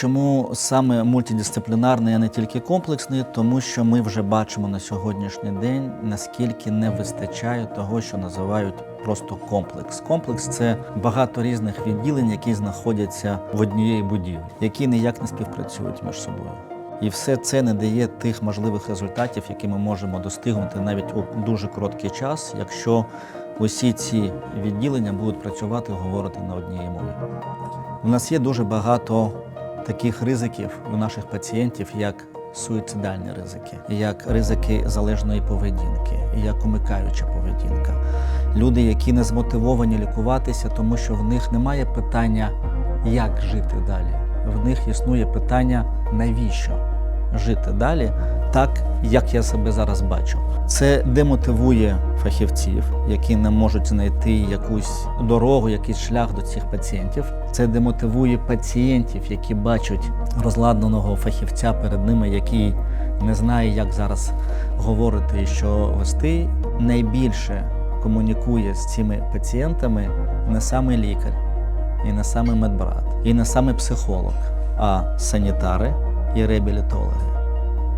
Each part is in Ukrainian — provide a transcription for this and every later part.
Чому саме мультидисциплінарний, а не тільки комплексний? Тому що ми вже бачимо на сьогоднішній день, наскільки не вистачає того, що називають просто комплекс. Комплекс це багато різних відділень, які знаходяться в однієї будівлі, які ніяк не співпрацюють між собою. І все це не дає тих можливих результатів, які ми можемо достигнути навіть у дуже короткий час, якщо усі ці відділення будуть працювати, говорити на одній мові. У нас є дуже багато таких ризиків у наших пацієнтів, як суїцидальні ризики, як ризики залежної поведінки, як умикаюча поведінка. Люди, які не змотивовані лікуватися, тому що в них немає питання, як жити далі. В них існує питання, навіщо жити далі так, як я себе зараз бачу. Це демотивує фахівців, які не можуть знайти якусь дорогу, якийсь шлях до цих пацієнтів. Це демотивує пацієнтів, які бачать розладнаного фахівця перед ними, який не знає, як зараз говорити і що вести. Найбільше комунікує з цими пацієнтами не саме лікар, і не саме медбрат, і не саме психолог, а санітари і реабілітологи.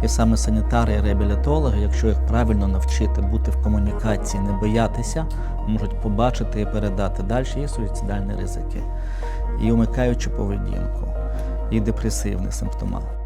І саме санітари і реабілітологи, якщо їх правильно навчити бути в комунікації, не боятися, можуть побачити і передати далі і суїцидальні ризики, і умикаючу поведінку, і депресивні симптоми.